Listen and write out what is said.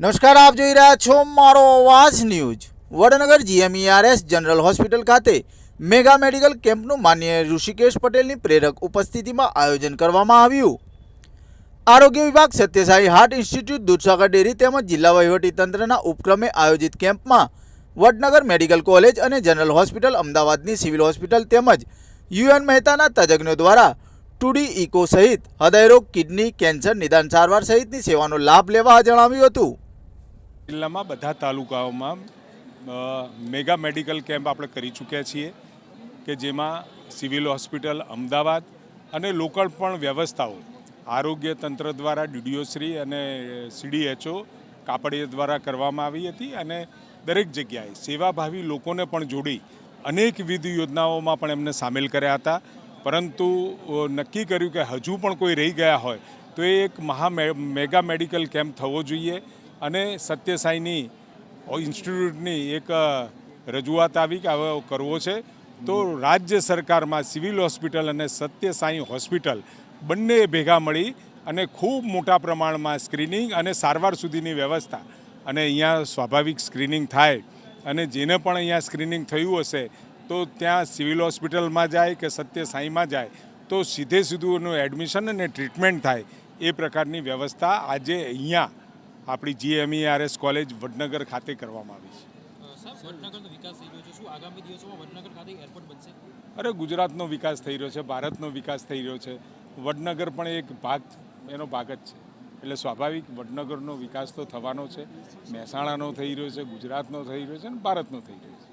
નમસ્કાર, આપ જોઈ રહ્યા છો મારો અવાજ news. Vadnagar GMERS general hospital ખાતે મેગા મેડિકલ કેમ્પનું માન્ય ઋષિકેશ પટેલની પ્રેરક ઉપસ્થિતિમાં આયોજન કરવામાં આવ્યું. આરોગ્ય વિભાગ Satya Sai heart institute Dudhsagar dairy તેમજ જિલ્લા વહીવટીતંત્રના ઉપક્રમે આયોજિત કેમ્પમાં વડનગર મેડિકલ કોલેજ અને જનરલ હોસ્પિટલ, અમદાવાદની સિવિલ હોસ્પિટલ તેમજ યુએન મહેતાના તજજ્ઞો દ્વારા ટુડી ઇકો સહિત હૃદયરોગ, કિડની કેન્સર નિદાન સારવાર સહિતની સેવાનો લાભ લેવા જણાવ્યું હતું. જિલ્લામાં બધા તાલુકાઓમાં મેગા મેડિકલ કેમ્પ આપણે કરી ચૂક્યા છીએ કે જેમાં સિવિલ હોસ્પિટલ, અમદાવાદ અને લોકલ પણ વ્યવસ્થાઓ, આરોગ્ય તંત્ર દ્વારા ડીડીઓશ્રી અને સીડીએચઓ કાપડિયા દ્વારા કરવામાં આવી હતી અને દરેક જગ્યાએ સેવાભાવી લોકોને પણ જોડી અનેકવિધ યોજનાઓમાં પણ એમને સામેલ કર્યા હતા. પરંતુ નક્કી કર્યું કે હજુ પણ કોઈ રહી ગયા હોય તો એ એક મહા મેગા મેડિકલ કેમ્પ થવો જોઈએ. અને સત્યસાઈની ઇન્સ્ટિટ્યૂટની એક રજૂઆત આવી કે હવે કરવો છે. તો રાજ્ય સરકારમાં સિવિલ હોસ્પિટલ અને સત્યસાઈ હોસ્પિટલ બંને ભેગા મળી અને ખૂબ મોટા પ્રમાણમાં સ્ક્રીનિંગ અને સારવાર સુધીની વ્યવસ્થા અને અહીંયા સ્વાભાવિક સ્ક્રીનિંગ થાય અને જેને પણ અહીંયા સ્ક્રીનિંગ થયું હશે, તો ત્યાં સિવિલ હોસ્પિટલમાં જાય કે સત્ય સાંઈમાં જાય, તો સીધે સીધું એનું એડમિશન અને ટ્રીટમેન્ટ થાય એ પ્રકારની વ્યવસ્થા આજે અહીંયા આપણી જીએમઈઆરએસ કોલેજ વડનગર ખાતે કરવામાં આવી છે. અરે ગુજરાતનો વિકાસ થઈ રહ્યો છે ભારતનો વિકાસ થઈ રહ્યો છે. વડનગર પણ એક ભાગ એનો ભાગ જ છે. એટલે સ્વાભાવિક વડનગરનો વિકાસ તો થવાનો છે. મહેસાણાનો થઈ રહ્યો છે ગુજરાતનો થઈ રહ્યો છે અને ભારતનો થઈ રહ્યો છે.